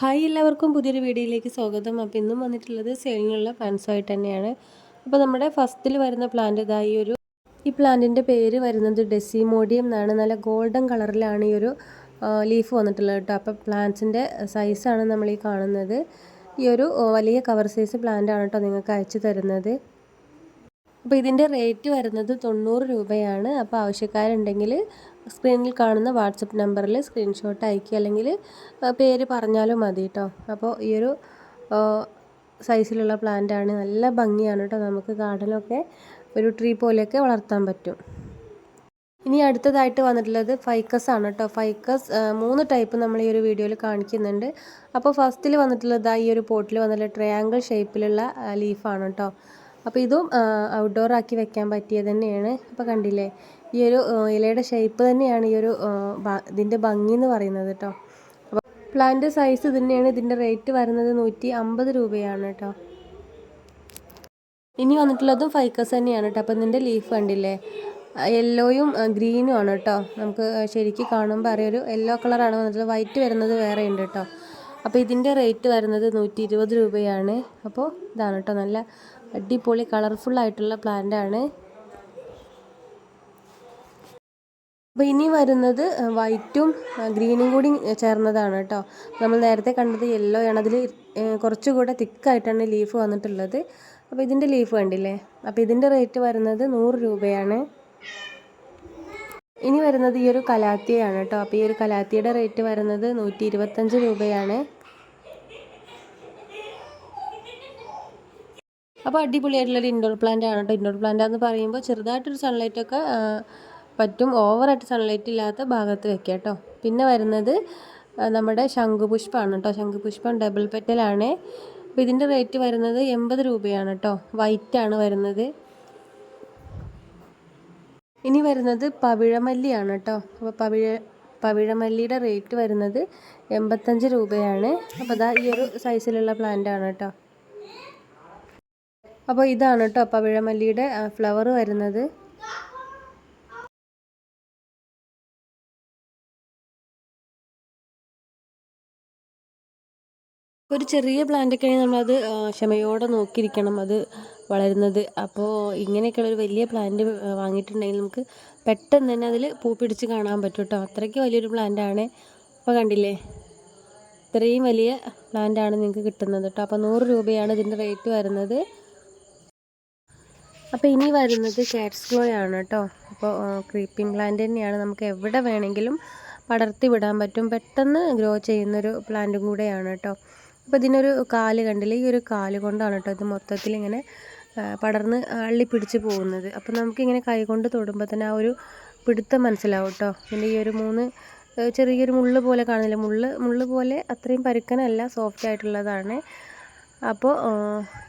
Hi എല്ലാവർക്കും പുതിയൊരു വീഡിയോയിലേക്ക് സ്വാഗതം. അപ്പോൾ ഇന്നും വന്നിട്ടുള്ളത് സെയിലിനുള്ള പ്ലാന്റ്സുമായിട്ട് തന്നെയാണ്. അപ്പോൾ നമ്മുടെ ഫസ്റ്റിൽ വരുന്ന പ്ലാന്റ് ഇതാ ഈ ഒരു ഈ പ്ലാന്റിന്റെ പേര് വരുന്നത് ഡെസിമോഡിയം എന്നാണ്. നല്ല ഗോൾഡൻ കളറിലാണ് ഈ ഒരു ലീഫ് വന്നിട്ടുള്ളത് കേട്ടോ. അപ്പോൾ പ്ലാന്റ്സിന്റെ സൈസാണ് നമ്മൾ ഈ കാണുന്നത്. ഈ ഒരു വലിയ കവർ സൈസ് പ്ലാന്റ് ആണ് കേട്ടോ നിങ്ങൾക്ക് അയച്ചു തരുന്നത്. അപ്പോൾ ഇതിന്റെ റേറ്റ് വരുന്നത് തൊണ്ണൂറ് രൂപയാണ്. അപ്പോൾ ആവശ്യക്കാരുണ്ടെങ്കിൽ സ്ക്രീനിൽ കാണുന്ന വാട്സപ്പ് നമ്പറിൽ സ്ക്രീൻഷോട്ട് അയക്കുക അല്ലെങ്കിൽ പേര് പറഞ്ഞാലും മതി കേട്ടോ. അപ്പോൾ ഈ ഒരു സൈസിലുള്ള പ്ലാന്റ് ആണ്. നല്ല ഭംഗിയാണ് കേട്ടോ. നമുക്ക് ഗാർഡനൊക്കെ ഒരു ട്രീ പോലെയൊക്കെ വളർത്താൻ പറ്റും. ഇനി അടുത്തതായിട്ട് വന്നിട്ടുള്ളത് ഫൈക്കസ് ആണ് കേട്ടോ. ഫൈക്കസ് മൂന്ന് ടൈപ്പ് നമ്മൾ ഈ ഒരു വീഡിയോയിൽ കാണിക്കുന്നുണ്ട്. അപ്പോൾ ഫസ്റ്റിൽ വന്നിട്ടുള്ളത് ഈ ഒരു പോട്ടിൽ വന്നിട്ടുള്ള ട്രയാങ്കിൾ ഷേപ്പിലുള്ള ലീഫാണ് കേട്ടോ. അപ്പോൾ ഇതും ഔട്ട്ഡോർ ആക്കി വെക്കാൻ പറ്റിയത് തന്നെയാണ്. അപ്പോൾ കണ്ടില്ലേ ഈ ഒരു ഇലയുടെ ഷേപ്പ് തന്നെയാണ് ഈ ഒരു ഇതിന്റെ ഭംഗി എന്ന് പറയുന്നത് കേട്ടോ. അപ്പോൾ പ്ലാന്റ് സൈസ് തന്നെയാണ് ഇതിന്റെ റേറ്റ് വരുന്നത് നൂറ്റി അമ്പത് രൂപയാണ് കേട്ടോ. ഇനി വന്നിട്ടുള്ളതും ഫൈക്കസ് തന്നെയാണ് കേട്ടോ. അപ്പോൾ ഇതിന്റെ ലീഫ് കണ്ടില്ലേ യെല്ലോയും ഗ്രീനും ആണ് കേട്ടോ. നമുക്ക് ശരിക്കും കാണുമ്പോൾ അറിയാം ഒരു യെല്ലോ കളറാണ് വന്നിട്ടുള്ളത് വൈറ്റ് വരുന്നത് വേറെ ഉണ്ട് കേട്ടോ. അപ്പോൾ ഇതിന്റെ റേറ്റ് വരുന്നത് നൂറ്റി ഇരുപത് രൂപയാണ്. അപ്പോൾ ഇതാണ് കേട്ടോ നല്ല അടിപൊളി കളർഫുൾ ആയിട്ടുള്ള പ്ലാന്റ് ആണ്. അപ്പോൾ ഇനി വരുന്നത് വൈറ്റും ഗ്രീനും കൂടി ചേർന്നതാണ് കേട്ടോ. നമ്മൾ നേരത്തെ കണ്ടത് യെല്ലോ ആണ്. അതിൽ കുറച്ചുകൂടെ തിക്കായിട്ടാണ് ലീഫ് വന്നിട്ടുള്ളത്. അപ്പോൾ ഇതിന്റെ ലീഫ് കണ്ടില്ലേ? അപ്പോൾ ഇതിന്റെ റേറ്റ് വരുന്നത് നൂറ് രൂപയാണ്. ഇനി വരുന്നത് ഈ ഒരു കലാത്തിയാണ് കേട്ടോ. അപ്പോൾ ഈ ഒരു കലാത്തിയുടെ റേറ്റ് വരുന്നത് നൂറ്റി ഇരുപത്തഞ്ച് രൂപയാണ്. അപ്പോൾ അടിപൊളിയായിട്ടുള്ളൊരു ഇൻഡോർ പ്ലാന്റ് ആണ് കേട്ടോ ഇൻഡോർ പ്ലാന്റ് എന്ന് പറയുമ്പോൾ ചെറുതായിട്ടൊരു സൺലൈറ്റൊക്കെ പറ്റും. ഓവറായിട്ട് സൺലൈറ്റ് ഇല്ലാത്ത ഭാഗത്ത് വെക്കാം കേട്ടോ പിന്നെ വരുന്നത് നമ്മുടെ ശംഖുപുഷ്പമാണ് കേട്ടോ ശംഖുപുഷ്പം ഡബിൾ പെറ്റലാണ് അപ്പോൾ ഇതിന്റെ റേറ്റ് വരുന്നത് എൺപത് രൂപയാണ് കേട്ടോ വൈറ്റാണ് വരുന്നത്. ഇനി വരുന്നത് പവിഴമല്ലിയാണ് കേട്ടോ അപ്പോൾ പവിഴ പവിഴമല്ലിയുടെ റേറ്റ് വരുന്നത് എൺപത്തഞ്ച് രൂപയാണ്. അപ്പോൾ അതാ ഈ ഒരു സൈസിലുള്ള പ്ലാന്റ് ആണ് കേട്ടോ അപ്പോൾ ഇതാണ് കേട്ടോ പവിഴമല്ലിയുടെ ഫ്ലവർ വരുന്നത്. ഒരു ചെറിയ പ്ലാന്റൊക്കെ ആണെങ്കിൽ നമ്മളത് ക്ഷമയോടെ നോക്കിയിരിക്കണം അത് വളരുന്നത്. അപ്പോൾ ഇങ്ങനെയൊക്കെയുള്ള ഒരു വലിയ പ്ലാന്റ് വാങ്ങിയിട്ടുണ്ടെങ്കിൽ നമുക്ക് പെട്ടെന്ന് തന്നെ അതിൽ പൂ പിടിച്ച് കാണാൻ പറ്റും കേട്ടോ അത്രയ്ക്ക് വലിയൊരു പ്ലാന്റാണ് അപ്പോൾ കണ്ടില്ലേ? ഇത്രയും വലിയ പ്ലാന്റാണ് നിങ്ങൾക്ക് കിട്ടുന്നത് കേട്ടോ അപ്പോൾ നൂറ് രൂപയാണ് ഇതിന്റെ റേറ്റ് വരുന്നത്. അപ്പോൾ ഇനി വരുന്നത് കാറ്റ്സ് ഗ്ലോ ആണ് കേട്ടോ അപ്പോൾ ക്രീപ്പിംഗ് പ്ലാന്റ് തന്നെയാണ്. നമുക്ക് എവിടെ വേണമെങ്കിലും പടർത്തി വിടാൻ പറ്റും. പെട്ടെന്ന് ഗ്രോ ചെയ്യുന്നൊരു പ്ലാന്റും കൂടെയാണ് കേട്ടോ അപ്പോൾ ഇതിനൊരു കാൽ കണ്ടില്ലേ? ഈ ഒരു കാൽ കൊണ്ടാണ് കേട്ടോ ഇത് മൊത്തത്തിൽ ഇങ്ങനെ പടർന്ന് അള്ളി പിടിച്ച് പോകുന്നത്. അപ്പോൾ നമുക്കിങ്ങനെ കൈകൊണ്ട് തൊടുമ്പോൾ തന്നെ ആ ഒരു പിടുത്തം മനസ്സിലാവും കേട്ടോ പിന്നെ ഈ ഒരു മൂന്ന് ചെറിയൊരു മുള്ള് പോലെ കാണുന്നില്ല? മുള്ള് മുള്ള് പോലെ അത്രയും പരുക്കനല്ല സോഫ്റ്റ് ആയിട്ടുള്ളതാണ്. അപ്പോൾ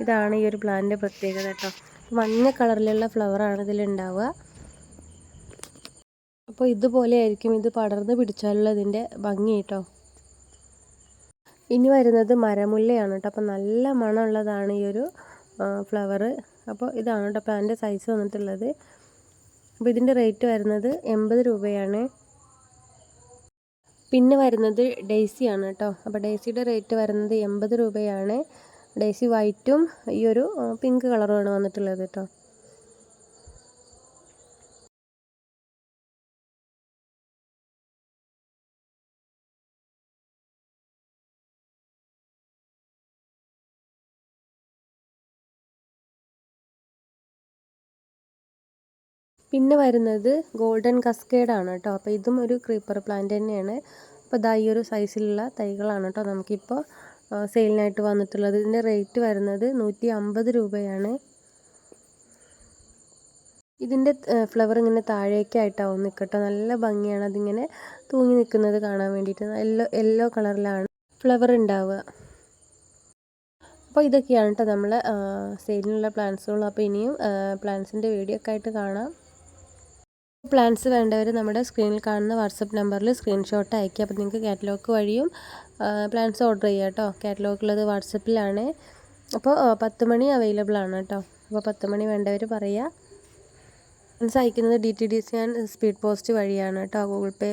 ഇതാണ് ഈ ഒരു പ്ലാന്റിന്റെ പ്രത്യേകത കേട്ടോ മഞ്ഞ കളറിലുള്ള ഫ്ലവറാണ് ഇതിലുണ്ടാവുക. അപ്പോൾ ഇതുപോലെ ആയിരിക്കും ഇത് പടർന്ന് പിടിച്ചാലുള്ള ഇതിന്റെ ഭംഗി കേട്ടോ. ഇനി വരുന്നത് മരമുല്ലയാണ് കേട്ടോ. അപ്പോൾ നല്ല മണമുള്ളതാണ് ഈ ഒരു ഫ്ലവർ അപ്പോൾ ഇതാണ് കേട്ടോ അപ്പോൾ അതിന്റെ സൈസ് വന്നിട്ടുള്ളത്. അപ്പോൾ ഇതിന്റെ റേറ്റ് വരുന്നത് എൺപത് രൂപയാണ്. പിന്നെ വരുന്നത് ഡെയ്സിയാണ് കേട്ടോ. അപ്പോൾ ഡെയ്സിയുടെ റേറ്റ് വരുന്നത് എൺപത് രൂപയാണ്. ഡെയ്സി വൈറ്റും ഈ ഒരു പിങ്ക് കളറുമാണ് വന്നിട്ടുള്ളത് കേട്ടോ പിന്നെ വരുന്നത് ഗോൾഡൻ കസ്കേഡ് ആണ് കേട്ടോ അപ്പോൾ ഇതും ഒരു ക്രീപ്പർ പ്ലാന്റ് തന്നെയാണ്. അപ്പോൾ ഇതാ ഈ ഒരു സൈസിലുള്ള തൈകളാണ് കേട്ടോ നമുക്കിപ്പോൾ സെയിലിനായിട്ട് വന്നിട്ടുള്ളത്. ഇതിന്റെ റേറ്റ് വരുന്നത് നൂറ്റി അമ്പത് രൂപയാണ്. ഇതിന്റെ ഫ്ലവർ ഇങ്ങനെ താഴേക്കായിട്ടാവും നിൽക്കട്ടോ നല്ല ഭംഗിയാണ് അതിങ്ങനെ തൂങ്ങി നിൽക്കുന്നത് കാണാൻ വേണ്ടിയിട്ട്. യെല്ലോ യെല്ലോ കളറിലാണ് ഫ്ലവർ ഉണ്ടാവുക. അപ്പോൾ ഇതൊക്കെയാണ് കേട്ടോ നമ്മൾ സെയിലിനുള്ള പ്ലാന്റ്സുകൾ അപ്പോൾ ഇനിയും പ്ലാന്റ്സിന്റെ വീഡിയോ ഒക്കെ ആയിട്ട് കാണാം. പ്ലാൻസ് വേണ്ടവർ നമ്മുടെ സ്ക്രീനിൽ കാണുന്ന വാട്സപ്പ് നമ്പറിൽ സ്ക്രീൻഷോട്ട് അയക്കുക അപ്പോൾ നിങ്ങൾക്ക് കാറ്റലോഗ് വഴിയും പ്ലാൻസ് ഓർഡർ ചെയ്യുക കേട്ടോ. കാറ്റലോഗുള്ളത് വാട്സപ്പിലാണ്. അപ്പോൾ പത്ത് മണി അവൈലബിൾ ആണ് കേട്ടോ. അപ്പോൾ പത്ത് മണി വേണ്ടവർ പറയുക. പ്ലാൻസ് അയക്കുന്നത് D T D C and speed post വഴിയാണ് കേട്ടോ. ഗൂഗിൾ പേ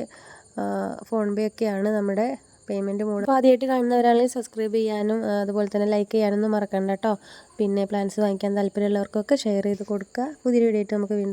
ഫോൺ പേ ഒക്കെയാണ് നമ്മുടെ പേയ്മെന്റ് മോഡ് അപ്പോൾ ആദ്യമായിട്ട് കാണുന്നവരാണെങ്കിൽ സബ്സ്ക്രൈബ് ചെയ്യാനും അതുപോലെ തന്നെ ലൈക്ക് ചെയ്യാനൊന്നും മറക്കണ്ട കേട്ടോ. പിന്നെ പ്ലാൻസ് വാങ്ങിക്കാൻ താല്പര്യമുള്ളവർക്കൊക്കെ ഷെയർ ചെയ്ത് കൊടുക്കുക. പുതിയൊരു വീഡിയോ ആയിട്ട് നമുക്ക് വീണ്ടും